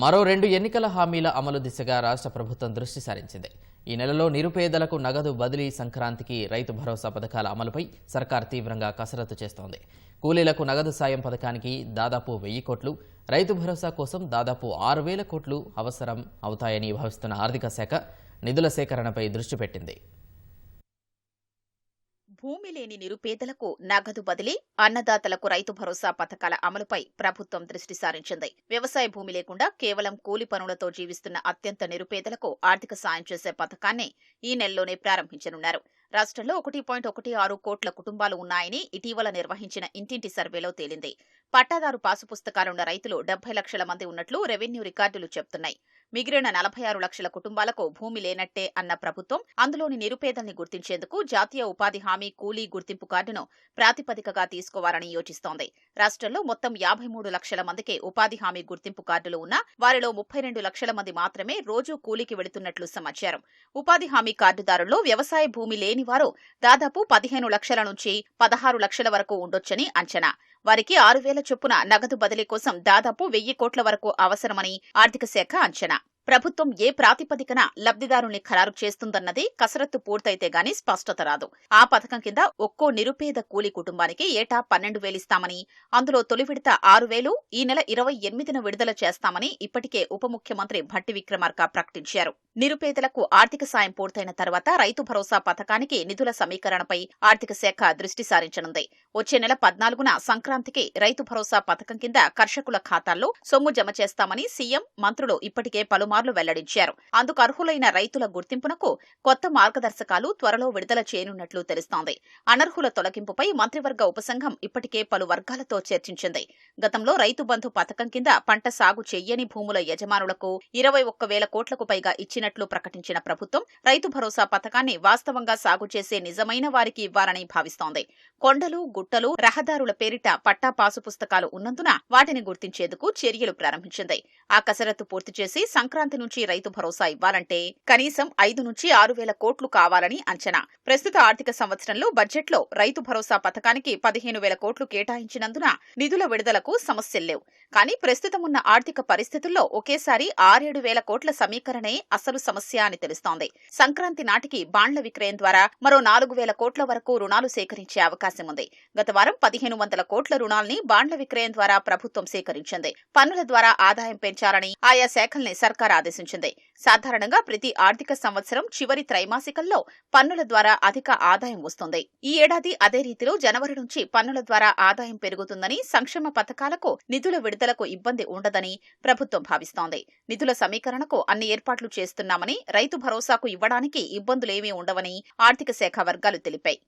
మరో రెండు ఎన్నికల హామీల అమలు దిశగా రాష్ట్ర ప్రభుత్వం దృష్టి సారించింది. ఈ నెలలో నిరుపేదలకు నగదు బదిలీ సంక్రాంతికి రైతు భరోసా పథకాల అమలుపై సర్కార్ తీవ్రంగా కసరత్తు చేస్తోంది. కూలీలకు నగదు సాయం పథకానికి దాదాపు వెయ్యి కోట్లు రైతు భరోసా కోసం దాదాపు ఆరు వేల కోట్లు అవసరం అవుతాయని భావిస్తున్న ఆర్థిక శాఖ నిధుల సేకరణపై దృష్టి పెట్టింది. భూమి లేని నిరుపేదలకు నగదు బదిలీ అన్నదాతలకు రైతు భరోసా పథకాల అమలుపై ప్రభుత్వం దృష్టి సారించింది. వ్యవసాయ భూమి లేకుండా కేవలం కూలి పనులతో జీవిస్తున్న అత్యంత నిరుపేదలకు ఆర్థిక సాయం చేసే పథకాన్ని ఈ నెలలోనే ప్రారంభించనున్నారు. రాష్ట్రంలో ఒకటి పాయింట్ ఒకటి ఆరు కోట్ల కుటుంబాలు ఉన్నాయని ఇటీవల నిర్వహించిన ఇంటింటి సర్వేలో తేలింది. పట్టాదారు పాసు పుస్తకాలున్న రైతులు డెబ్బై లక్షల మంది ఉన్నట్లు రెవెన్యూ రికార్డులు చెబుతున్నాయి మిగిలిన నలభై ఆరు లక్షల కుటుంబాలకు భూమి లేనట్టే అన్న ప్రభుత్వం అందులోని నిరుపేదల్ని గుర్తించేందుకు జాతీయ ఉపాధి హామీ కూలీ గుర్తింపు కార్డును ప్రాతిపదికగా తీసుకోవాలని యోచిస్తోంది. రాష్ట్రంలో మొత్తం యాభై మూడు లక్షల మందికి ఉపాధి హామీ గుర్తింపు కార్డులు ఉన్నా వారిలో ముప్పై రెండు లక్షల మంది మాత్రమే రోజూ కూలీకి వెళుతున్నట్లు సమాచారం. ఉపాధి హామీ కార్డుదారుల్లో వ్యవసాయ భూమి లేని వారు దాదాపు పదిహేను లక్షల నుంచి పదహారు లక్షల వరకు ఉండొచ్చని అంచనా. వారికి ఆరు వేల చొప్పున నగదు బదిలీ కోసం దాదాపు వెయ్యి కోట్ల వరకు అవసరమని ఆర్థిక శాఖ అంచనా. ప్రభుత్వం ఏ ప్రాతిపదికన లబ్ధిదారుల్ని ఖరారు చేస్తుందన్నది కసరత్తు పూర్తయితే గాని స్పష్టత రాదు. ఆ పథకం కింద ఒక్కో నిరుపేద కూలి కుటుంబానికి ఏటా పన్నెండు వేలిస్తామని అందులో తొలి విడత ఆరు వేలు ఈ నెల ఇరవై ఎనిమిదిన విడుదల చేస్తామని ఇప్పటికే ఉప ముఖ్యమంత్రి భట్టి విక్రమార్క ప్రకటించారు. నిరుపేదలకు ఆర్థిక సాయం పూర్తయిన తర్వాత రైతు భరోసా పథకానికి నిధుల సమీకరణపై ఆర్థిక శాఖ దృష్టి సారించనుంది. వచ్చే నెల పద్నాలుగున సంక్రాంతికి రైతు భరోసా పథకం కింద కర్షకుల ఖాతాల్లో సొమ్ము జమ చేస్తామని సీఎం మంత్రులు ఇప్పటికే పలుమార్లు వెల్లడించారు. అందుకు అర్హులైన రైతుల గుర్తింపునకు కొత్త మార్గదర్శకాలు త్వరలో విడుదల చేయనున్నట్లు తెలుస్తోంది. అనర్హుల తొలగింపుపై మంత్రివర్గ ఉపసంఘం ఇప్పటికే పలు వర్గాలతో చర్చించింది. గతంలో రైతు బంధు పథకం కింద పంట సాగు చెయ్యని భూముల యజమానులకు ఇరవై ఒక్క వేల కోట్లకు పైగా ఇచ్చినట్లు ప్రకటించిన ప్రభుత్వం రైతు భరోసా పథకాన్ని వాస్తవంగా సాగు చేసే నిజమైన వారికి ఇవ్వాలని భావిస్తోంది. కొండలు గుట్టలు రహదారుల పేరిట పట్టా పాసు పుస్తకాలు ఉన్నందున వాటిని గుర్తించేందుకు చర్యలు ప్రారంభించింది. ఆ కసరత్తు పూర్తి చేసి సంక్రాంతి నుంచి రైతు భరోసా ఇవ్వాలంటే కనీసం ఐదు నుంచి ఆరు వేల కోట్లు కావాలని అంచనా. ప్రస్తుత ఆర్థిక సంవత్సరంలో బడ్జెట్లో రైతు భరోసా పథకానికి పదిహేను వేల కోట్లు కేటాయించినందున నిధుల విడుదలకు సమస్యలు లేవు. కానీ ప్రస్తుతం ఉన్న ఆర్థిక పరిస్థితుల్లో ఒకేసారి ఆరేడు వేల కోట్ల సమీకరణే అసలు సమస్య అని తెలుస్తోంది. సంక్రాంతి నాటికి బాండ్ల విక్రయం ద్వారా మరో నాలుగు వేల కోట్ల వరకు రుణాలు సేకరించే అవకాశం ఉంది. గత వారం పదిహేను వందల కోట్ల రుణాల్ని బాండ్ల విక్రయం ద్వారా ప్రభుత్వం సేకరించింది. పన్నుల ద్వారా ఆదాయం పెంచాలని ఆయా శాఖల్ని సర్కార్ ఆదేశించింది. సాధారణంగా ప్రతి ఆర్థిక సంవత్సరం చివరి త్రైమాసికంలో పన్నుల ద్వారా అధిక ఆదాయం వస్తుంది. ఈ ఏడాది అదే రీతిలో జనవరి నుంచి పన్నుల ద్వారా ఆదాయం పెరుగుతుందని సంక్షేమ పథకాలకు నిధుల విడుదలకు ఇబ్బంది ఉండదని ప్రభుత్వం భావిస్తోంది. నిధుల సమీకరణకు అన్ని ఏర్పాట్లు చేస్తున్నామని రైతు భరోసాకు ఇవ్వడానికి ఇబ్బందులేమీ ఉండవని ఆర్థిక శాఖ వర్గాలు తెలిపాయి.